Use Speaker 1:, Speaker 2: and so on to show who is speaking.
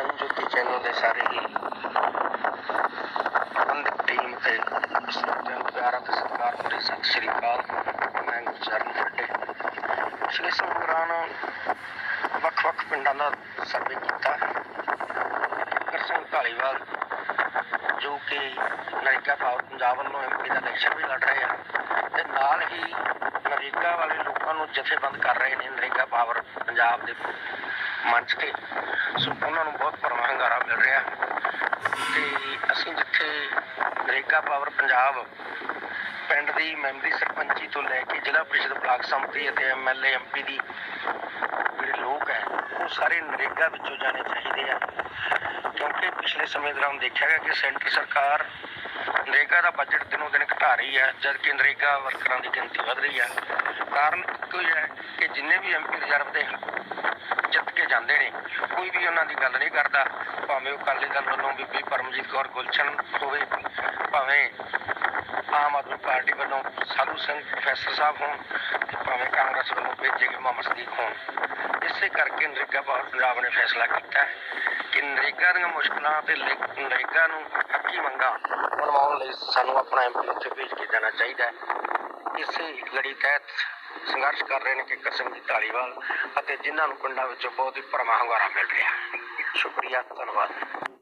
Speaker 1: ਜਨ ਜੋਤੀ ਚੈਨਲ ਦੇ ਸਾਰੇ ਹੀ ਪ੍ਰਬੰਧਕ ਟੀਮ ਤੇ ਸਰੋਤਿਆਂ ਪਿਆਰਾ ਤੇ ਸਤਿਕਾਰ ਭਰੀ ਸਤਿ ਸ੍ਰੀ ਅਕਾਲ। ਮੈਂ ਗੁਰਚਰਨ ਫੱਟੇ ਪਿਛਲੇ ਸਮੇਂ ਦੌਰਾਨ ਵੱਖ-ਵੱਖ ਪਿੰਡਾਂ ਦਾ ਸਰਵੇ ਕੀਤਾ। ਕਰ ਸਿੰਘ ਢਾਲੀਵਾਲ ਜੋ ਕਿ ਨਰੇਗਾ ਪਾਵਰ ਪੰਜਾਬ ਵੱਲੋਂ ਐਮਪੀ ਦਾ ਇਲੈਕਸ਼ਨ ਵੀ ਲੜ ਰਹੇ ਆ, ਤੇ ਨਾਲ ਹੀ ਨਰੇਗਾ ਵਾਲੇ ਲੋਕਾਂ ਨੂੰ ਜਥੇਬੰਦ ਕਰ ਰਹੇ ਨੇ ਨਰੇਗਾ ਪਾਵਰ ਪੰਜਾਬ ਦੇ। ਮੰਚ ਤੇ ਸੋ ਉਹਨਾਂ ਨੂੰ ਬਹੁਤ ਭਰਵਾਂ ਹੰਗਾਰਾ ਮਿਲ ਰਿਹਾ। ਤੇ ਅਸੀਂ ਜਿੱਥੇ ਨਰੇਗਾ ਪਾਵਰ ਪੰਜਾਬ ਪਿੰਡ ਦੀ ਮੈਂਬਰੀ ਸਰਪੰਚੀ ਤੋਂ ਲੈ ਕੇ ਜ਼ਿਲ੍ਹਾ ਪ੍ਰੀਸ਼ਦ ਬਲਾਕ ਸੰਮਤੀ ਅਤੇ ਐਮਐਲਏ ਐਮਪੀ ਦੀ ਜਿਹੜੇ ਲੋਕ ਹੈ, ਉਹ ਸਾਰੇ ਨਰੇਗਾ ਵਿੱਚੋਂ ਜਾਣੇ ਚਾਹੀਦੇ ਆ। ਕਿਉਂਕਿ ਪਿਛਲੇ ਸਮੇਂ ਦੌਰਾਨ ਦੇਖਿਆ ਗਿਆ ਕਿ ਸੈਂਟਰ ਸਰਕਾਰ ਨਰੇਗਾ ਦਾ ਬਜਟ ਦਿਨੋਂ ਦਿਨ ਘਟਾ ਰਹੀ ਹੈ, ਜਦਕਿ ਨਰੇਗਾ ਵਰਕਰਾਂ ਦੀ ਗਿਣਤੀ ਵਧ ਰਹੀ ਹੈ। ਕਾਰਨ ਇੱਕੋ ਹੀ ਹੈ ਕਿ ਜਿੰਨੇ ਵੀ ਐਮਪੀ ਰਿਜ਼ਰਵ ਦੇ ਜਿੱਤ ਕੇ ਜਾਂਦੇ ਨੇ ਕੋਈ ਵੀ ਉਹਨਾਂ ਦੀ ਗੱਲ ਨਹੀਂ ਕਰਦਾ, ਭਾਵੇਂ ਉਹ ਅਕਾਲੀ ਦਲ ਵੱਲੋਂ ਬੀਬੀ ਪਰਮਜੀਤ ਕੌਰ ਗੁਲਸ਼ਨ ਹੋਵੇ, ਭਾਵੇਂ ਆਮ ਆਦਮੀ ਪਾਰਟੀ ਵੱਲੋਂ ਸਾਧੂ ਸਿੰਘ ਪ੍ਰੋਫੈਸਰ ਸਾਹਿਬ ਹੋਣ ਤੇ ਭਾਵੇਂ ਕਾਂਗਰਸ ਵੱਲੋਂ ਭੇਜੇ ਗਏ ਮੁਹੰਮਦ ਸਦੀਕ ਹੋਣ। ਇਸੇ ਕਰਕੇ ਨਰੇਗਾ ਪੰਜਾਬ ਨੇ ਫੈਸਲਾ ਕੀਤਾ ਕਿ ਨਰੇਗਾ ਦੀਆਂ ਮੁਸ਼ਕਲਾਂ ਤੇ ਨਰੇਗਾ ਨੂੰ ਹੱਕੀ ਮੰਗਾਂ ਬਣਵਾਉਣ ਲਈ ਸਾਨੂੰ ਆਪਣਾ ਐਮਪੀ ਉੱਥੇ ਭੇਜ ਕੇ ਜਾਣਾ ਚਾਹੀਦਾ ਹੈ। ਇਸੇ ਲੜੀ ਤਹਿਤ ਸੰਘਰਸ਼ ਕਰ ਰਹੇ ਨੇ ਕਿੱਕਰ ਸਿੰਘ ਜੀ ਢਾਲੀਵਾਲ ਅਤੇ ਜਿਨ੍ਹਾਂ ਨੂੰ ਪਿੰਡਾਂ ਵਿੱਚੋਂ ਬਹੁਤ ਹੀ ਭਰਮਾ ਹੁੰਗਾਰਾ ਮਿਲ ਰਿਹਾ ਸ਼ੁਕਰੀਆ, ਧੰਨਵਾਦ।